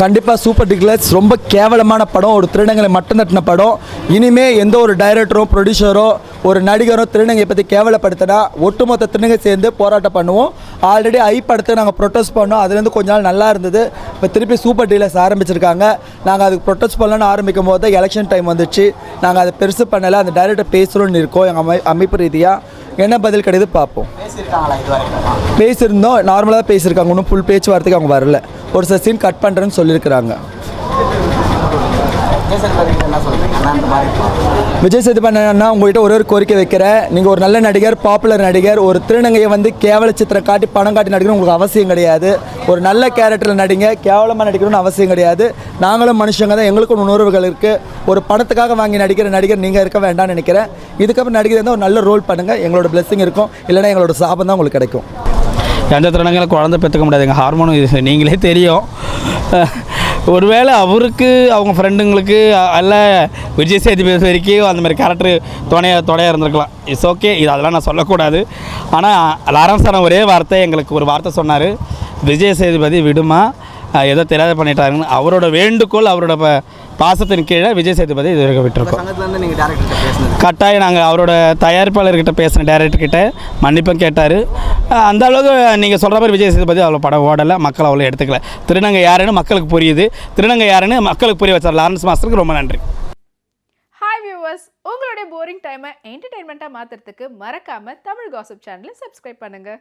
கண்டிப்பாக சூப்பர் டிக்லர்ஸ் ரொம்ப கேவலமான படம். ஒரு திருநங்களை மட்டும் தட்டின படம். இனிமே எந்த ஒரு டைரக்டரோ ப்ரொடியூசரோ ஒரு நடிகரோ திருநங்கை பற்றி கேவலப்படுத்தினா ஒட்டுமொத்த திருநங்கை சேர்ந்து போராட்டம் பண்ணுவோம். ஆல்ரெடி ஐ படத்தை நாங்கள் ப்ரொட்டஸ்ட் பண்ணோம். அதுலேருந்து கொஞ்ச நாள் நல்லா இருந்தது. இப்போ திருப்பி சூப்பர் டீலர்ஸ் ஆரம்பிச்சிருக்காங்க. நாங்கள் அதுக்கு ப்ரொட்டஸ்ட் பண்ணலான்னு ஆரம்பிக்கும் போது எலெக்ஷன் டைம் வந்துச்சு. நாங்கள் அதை பெருசு பண்ணலை. அந்த டைரக்டர் பேசுகிறோன்னு இருக்கோம். எங்கள் அமை அமைப்பு ரீதியாக என்ன பதில் கிடையாது பார்ப்போம். பேசியிருந்தோம். நார்மலாக பேசியிருக்காங்க. ஒன்றும் ஃபுல் பேச்சுவார்த்தைக்கு அவங்க வரல. ஒரு சில சீன் கட் பண்ணுறேன்னு சொல்லியிருக்கிறாங்க. விஜய் சேதுபதி கிட்ட உங்கள்கிட்ட அண்ணா ஒரு ஒரு கோரிக்கை வைக்கிறேன். நீங்கள் ஒரு நல்ல நடிகர் பாப்புலர் நடிகர் ஒரு திருநங்கையை வந்து கேவல சித்திரம் காட்டி பணம் காட்டி நடிக்கணும் உங்களுக்கு அவசியம் கிடையாது. ஒரு நல்ல கேரக்டரில் நடிங்க கேவலமாக நடிக்கணும்னு அவசியம் கிடையாது. நாங்களும் மனுஷங்க தான் எங்களுக்கும் உணர்வுகள் இருக்குது ஒரு பணத்துக்காக வாங்கி நடிக்கிற நடிகர் நீங்கள் இருக்க வேண்டாம்னு நினைக்கிறேன். இதுக்கப்புறம் நடிகர் இருந்தால் ஒரு நல்ல ரோல் பண்ணுங்கள் எங்களோட blessing இருக்கும். இல்லைன்னா எங்களோட சாபம் தான் உங்களுக்கு கிடைக்கும். எந்த திறனங்களும் குழந்தை பெற்றுக்க முடியாதுங்க ஹார்மோன் இது நீங்களே தெரியும். ஒருவேளை அவருக்கு அவங்க ஃப்ரெண்டுங்களுக்கு அல்ல விஜய் சேதுபதி வரைக்கும் அந்த மாதிரி கேரக்டர் துணையாக துணையாக இருந்திருக்கலாம். இட்ஸ் ஓகே இது அதெல்லாம் நான் சொல்லக்கூடாது. ஆனால் லாரன்ஸ் சார் ஒரே வார்த்தை எங்களுக்கு ஒரு வார்த்தை சொன்னார். விஜய் சேதுபதி விடுமா? ஏதோ தெரியாத பண்ணிட்டாருன்னு. அவரோட வேண்டுகோள் அவரோட ப- பாசத்தின் கீழே விஜய் சேதுபதி இது வரைக்கும் விட்டுருக்கோம். கட்டாயம் நாங்கள் அவரோட தயாரிப்பாளர்கிட்ட பேசின டேரக்டர் கிட்ட மன்னிப்பும் கேட்டார். அந்த அளவுக்கு நீங்கள் சொல்கிற மாதிரி விஜய் சேதுபதி அவ்வளோ படம் ஓடலை. மக்கள் அவ்வளோ எடுத்துக்கல. திருநங்கை யாருன்னு மக்களுக்கு புரியுது. திருநங்கை யாருன்னு மக்களுக்கு புரிய வச்சார் லாரன்ஸ் மாஸ்டருக்கு ரொம்ப நன்றி. ஹாய் வியூவர்ஸ் உங்களுடைய போரிங் டைமை என்டர்டைன்மெண்ட்டாக மாற்றுறதுக்கு மறக்காமல் தமிழ் காசிப் சேனலை சப்ஸ்கிரைப் பண்ணுங்கள்